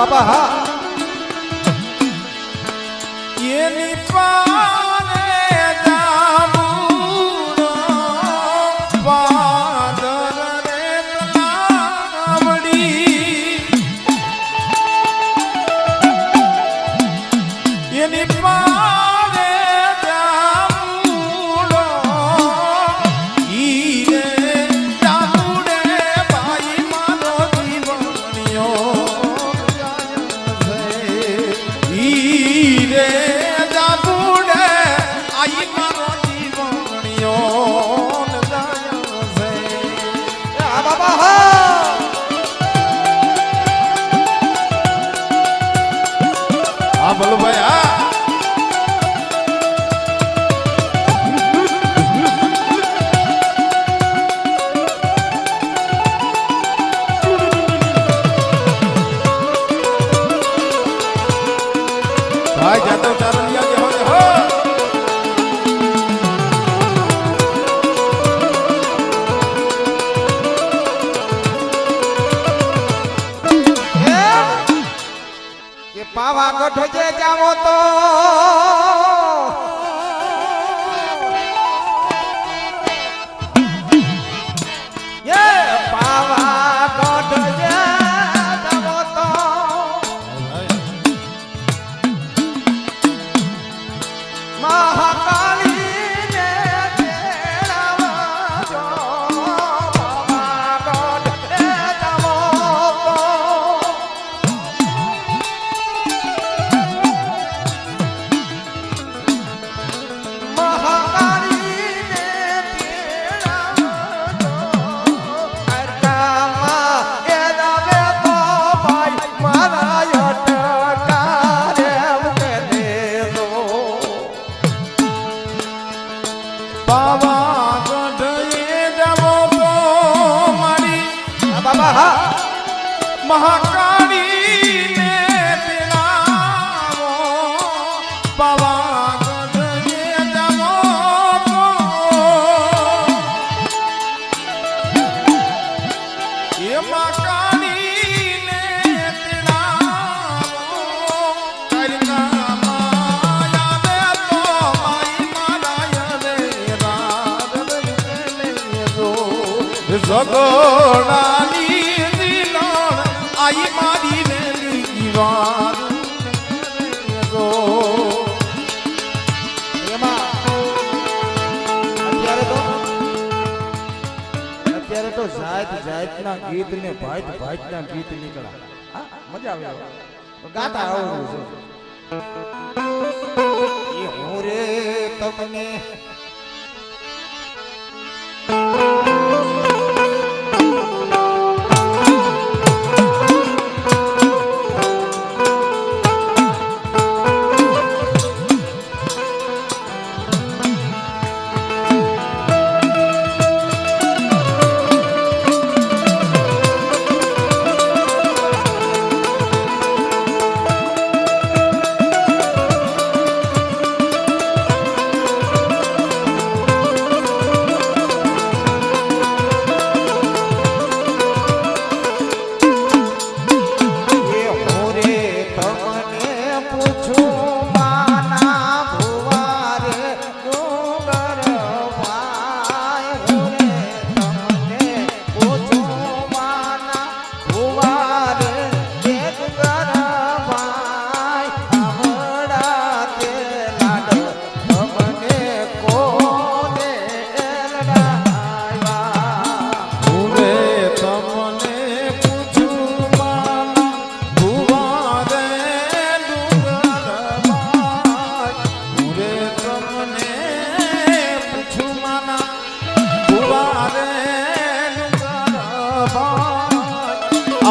બાપા હા. એની પાને જામુનો પાદર રે તલાવડી ઘોડાની દિલાણ આઈ મારી વેલી વાર અત્યારે તો જાત ગીત ને ભાત રે તમને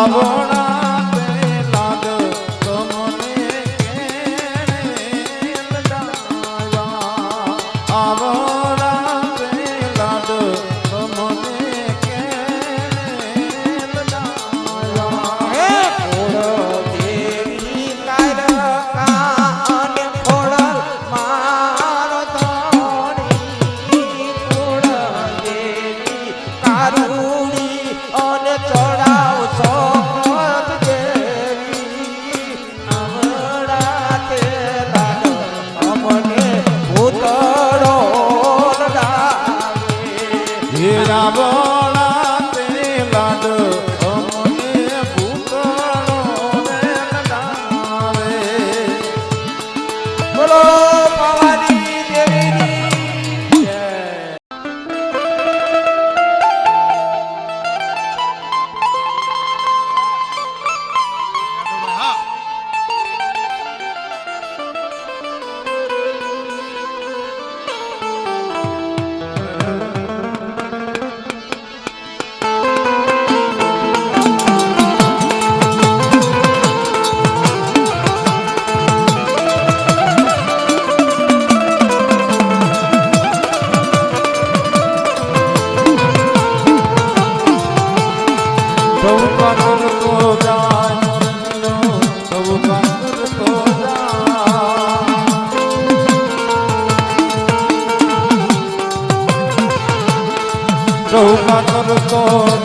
ভাবনা હે રાવણ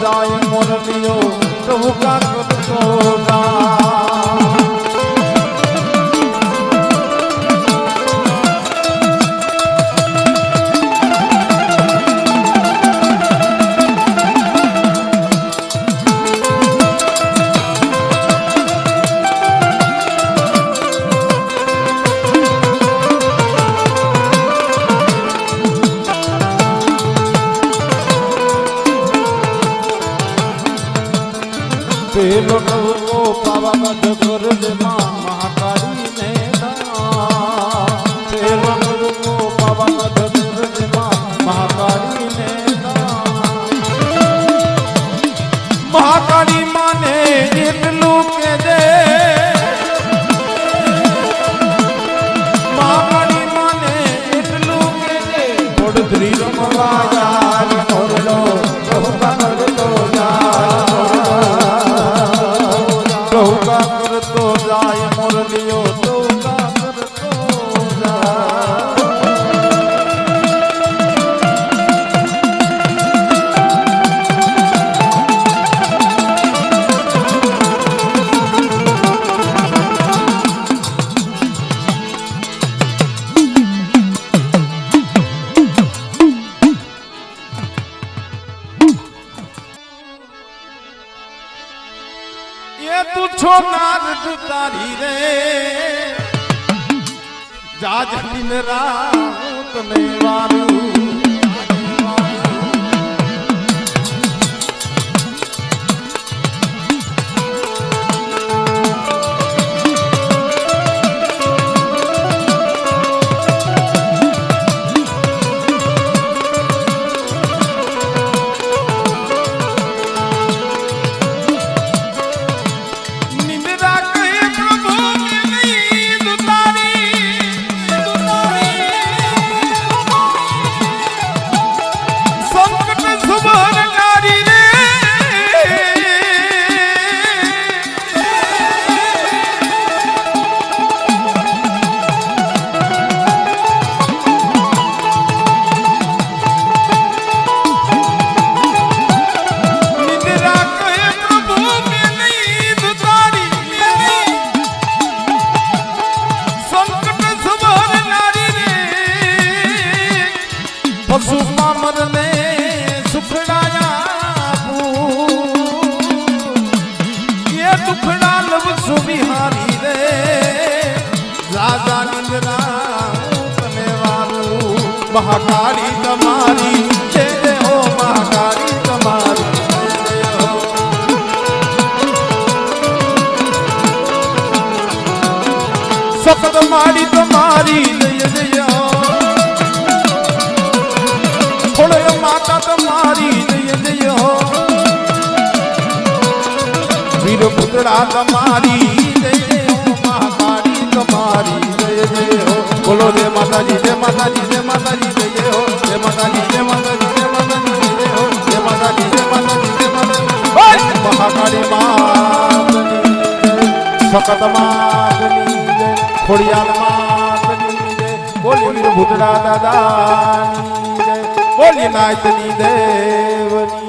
જાય મોરલીઓ ટહુકા કરતો করবে નારદ તારી રે જાજ દિન રાત ને વારું લવ સુબિહારી રે. રાજા નિંદ્રા તને વારું મહાકાળી તમારી. જય હો મહાકાળી તમારી. સખત મારી વીર પુતળા તમારી મહાકાળી તમારી જય જય, હો. બોલો જય માતાજી જય માતાજી જય માતાજી, જય જય, હો. જય માતાજી જય માતાજી જય માતાજી, જય હો. જય માતાજી જય માતાજી જય માતાજી! મહાકાળી માતની સકત માતની જય. ખોડિયાર માતની જય. બોલી વીર ભૂતડા દાદાની જય. બોલી નાયતની દેવની